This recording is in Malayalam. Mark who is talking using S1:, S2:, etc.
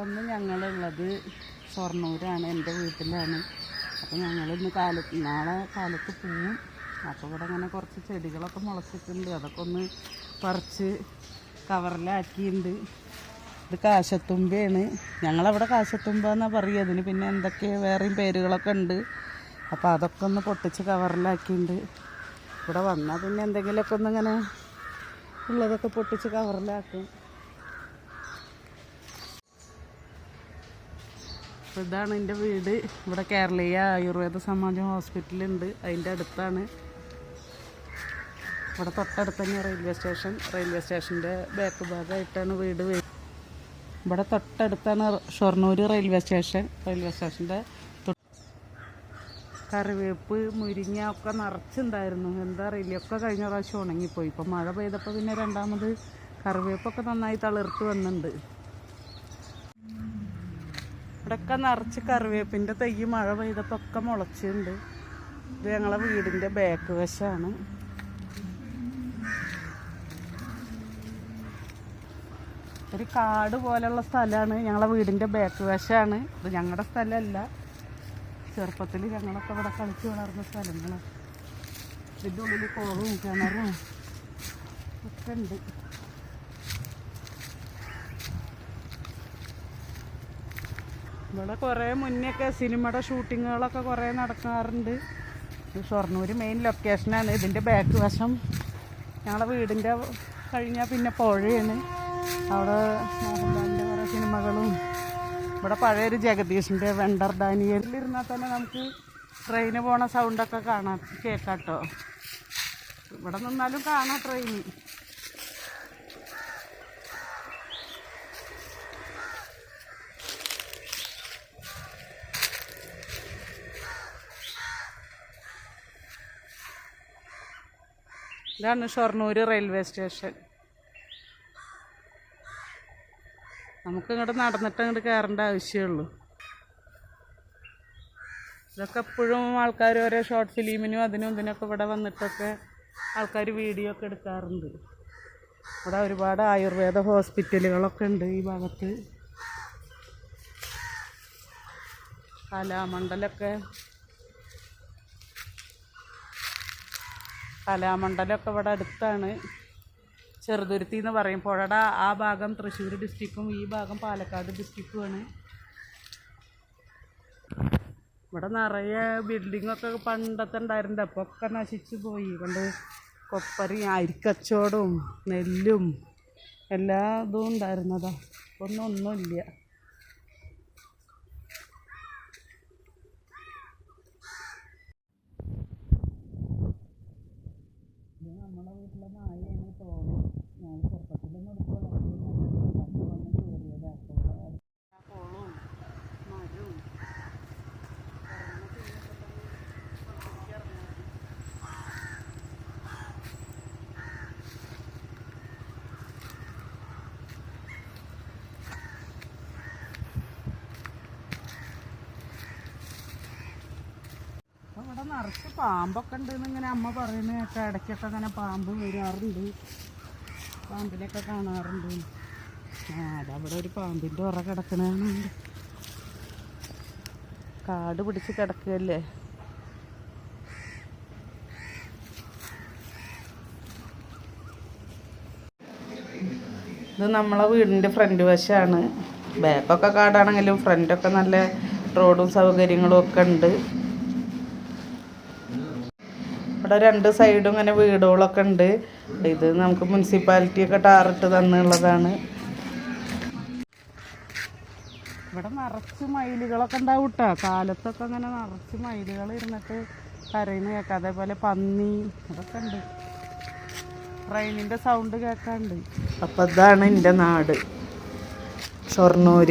S1: അപ്പം ഇന്ന് ഞങ്ങളുള്ളത് ഷൊർണൂരാണ് എന്റെ വീട്ടിലാണ്. അപ്പോൾ ഞങ്ങളിന്ന് കാലത്ത് നാളെ കാലത്ത് പോവും. അപ്പോൾ ഇവിടെ അങ്ങനെ കുറച്ച് ചെടികളൊക്കെ മുളച്ചിട്ടുണ്ട്. അതൊക്കെ ഒന്ന് പറിച്ച് കവറിലാക്കിയിട്ടുണ്ട് ഇത് കാശത്തുമ്പയാണ്. ഞങ്ങളവിടെ കാശത്തുമ്പ എന്നാണ് പറയുക. അതിന് പിന്നെ എന്തൊക്കെ വേറെയും പേരുകളൊക്കെ ഉണ്ട്. അപ്പോൾ അതൊക്കെ ഒന്ന് പൊട്ടിച്ച് കവറിലാക്കിയിട്ടുണ്ട് ഇവിടെ വന്നാൽ പിന്നെ എന്തെങ്കിലുമൊക്കെ ഒന്നിങ്ങനെ ഉള്ളതൊക്കെ പൊട്ടിച്ച് കവറിലാക്കും. അപ്പോൾ ഇതാണ് എന്റെ വീട്. ഇവിടെ കേരളീയ ആയുർവേദ സമാജം ഹോസ്പിറ്റലുണ്ട്. അതിന്റെ അടുത്താണ്. ഇവിടെ തൊട്ടടുത്ത് തന്നെ റെയിൽവേ സ്റ്റേഷൻ. റെയിൽവേ സ്റ്റേഷന്റെ ബാക്ക് ഭാഗമായിട്ടാണ് വീട് വീട് ഇവിടെ തൊട്ടടുത്താണ് ഷൊർണൂർ റെയിൽവേ സ്റ്റേഷൻ. റെയിൽവേ സ്റ്റേഷന്റെ കറിവേപ്പ് മുരിങ്ങ ഒക്കെ നിറച്ചുണ്ടായിരുന്നു. എന്താ അറിയില്ല. ഒക്കെ കഴിഞ്ഞ പ്രാവശ്യം ഉണങ്ങിപ്പോയി. ഇപ്പം മഴ പെയ്തപ്പോൾ പിന്നെ രണ്ടാമത് കറിവേപ്പൊക്കെ നന്നായി തളിർത്ത് വന്നിട്ടുണ്ട്. ഇവിടെയൊക്കെ നിറച്ച് കറിവേപ്പിന്റെ തൈ മഴ പെയ്തപ്പോൾ ഒക്കെ മുളച്ചിട്ടുണ്ട്. ഇത് ഞങ്ങളെ വീടിന്റെ ബാക്ക് വശമാണ് ഒരു കാട് പോലെയുള്ള സ്ഥലമാണ്. ഞങ്ങളെ വീടിന്റെ ബാക്ക് വശമാണ് ഇത് ഞങ്ങളുടെ സ്ഥലമല്ല ചെറുപ്പത്തിൽ ഞങ്ങളൊക്കെ ഇവിടെ കളിച്ച് വളർന്ന സ്ഥലങ്ങളാണ്. ഇതിന്റെ ഉള്ളിൽ കുളവും കിണറും ഒക്കെ ഉണ്ട്. ഇവിടെ കുറേ മുന്നേയൊക്കെ സിനിമയുടെ ഷൂട്ടിങ്ങുകളൊക്കെ കുറേ നടക്കാറുണ്ട്. ഷൊർണൂർ മെയിൻ ലൊക്കേഷനാണ് ഇതിന്റെ ബാക്ക് വശം ഞങ്ങളെ വീടിന്റെ കഴിഞ്ഞാൽ പിന്നെ പുഴയാണ്. അവിടെ മോഹൻലാലിന്റെ കുറേ സിനിമകളും. ഇവിടെ പഴയൊരു ജഗദീഷിന്റെ വെണ്ടർ ഡാനിയലിരുന്നാൽ തന്നെ നമുക്ക് ട്രെയിന് പോണ സൗണ്ടൊക്കെ കാണാം. കേൾക്കാം കേട്ടോ ഇവിടെ നിന്നാലും കാണാം ട്രെയിൻ ഇതാണ് ഷൊർണൂർ റെയിൽവേ സ്റ്റേഷൻ. നമുക്ക് ഇങ്ങോട്ട് നടന്നിട്ട് അങ്ങോട്ട് കയറേണ്ട ആവശ്യമുള്ളൂ. ഇതൊക്കെ എപ്പോഴും ആൾക്കാർ ഓരോ ഷോർട്ട് ഫിലിമിനും അതിനും ഇതിനൊക്കെ ഇവിടെ വന്നിട്ടൊക്കെ ആൾക്കാർ വീഡിയോ ഒക്കെ എടുക്കാറുണ്ട്. ഇവിടെ ഒരുപാട് ആയുർവേദ ഹോസ്പിറ്റലുകളൊക്കെ ഉണ്ട് ഈ ഭാഗത്ത്. കലാമണ്ഡലമൊക്കെ കലാമണ്ഡലമൊക്കെ ഇവിടെ അടുത്താണ്. ചെറുതുരുത്തി എന്ന് പറയും പുഴയുടെ ആ ഭാഗം തൃശ്ശൂർ ഡിസ്ട്രിക്റ്റും ഈ ഭാഗം പാലക്കാട് ഡിസ്ട്രിക്റ്റുമാണ് ഇവിടെ നിറയെ ബിൽഡിങ്ങൊക്കെ പണ്ടത്തെ ഉണ്ടായിരുന്നുണ്ട് അപ്പോൾ ഒക്കെ നശിച്ചു പോയി. കൊണ്ട് കൊപ്പരി അരിക്കച്ചോടും നെല്ലും എല്ലാ ഇതും ഉണ്ടായിരുന്നതാ. ഒന്നും ഒന്നുമില്ല ഇത് നമ്മളെ വീട്ടിലെ നായയാണ് തോന്നും ഞാൻ എടുത്ത് വളർത്തിയില്ല പണ്ട് വന്ന് കയറിയതാ അപ്പോൾ ഇവിടെ ആ കുളവും മരവും അപ്പൊ ഇവിടെ നിറച്ച് പാമ്പൊക്കെ ഉണ്ട് ഇങ്ങനെ അമ്മ പറയുന്നത് കേട്ടോ ഇടയ്ക്കൊക്കെ അങ്ങനെ പാമ്പ് വരാറുണ്ട്. പാമ്പിനെയൊക്കെ കാണാറുണ്ട്. ആ അതവിടെ ഒരു പാമ്പിന്റെ ഉറ കിടക്കണതാണ് കാട് പിടിച്ച് കിടക്കുകയല്ലേ? ഇത് നമ്മളെ വീടിന്റെ ഫ്രണ്ട് വശമാണ് ബാക്കൊക്കെ കാടാണെങ്കിലും ഫ്രണ്ടൊക്കെ നല്ല റോഡും സൗകര്യങ്ങളും ഒക്കെ ഉണ്ട്. ഇവിടെ രണ്ട് സൈഡും ഇങ്ങനെ വീടുകളൊക്കെ ഉണ്ട്. ഇത് നമുക്ക് മുനിസിപ്പാലിറ്റി ഒക്കെ ടാറിട്ട് തന്നുള്ളതാണ്. ഇവിടെ നിറച്ച് മയിലുകളൊക്കെ ഉണ്ടാവും കേട്ടോ കാലത്തൊക്കെ അങ്ങനെ നിറച്ച് മയിലുകൾ ഇരുന്നിട്ട് കരയുന്ന കേൾക്കാം. അതേപോലെ പന്നി അതൊക്കെ ഉണ്ട്. ട്രെയിനിന്റെ സൗണ്ട് കേൾക്കാണ്ട്. അപ്പം ഇതാണ് എന്റെ നാട്. ഷൊർണൂര്.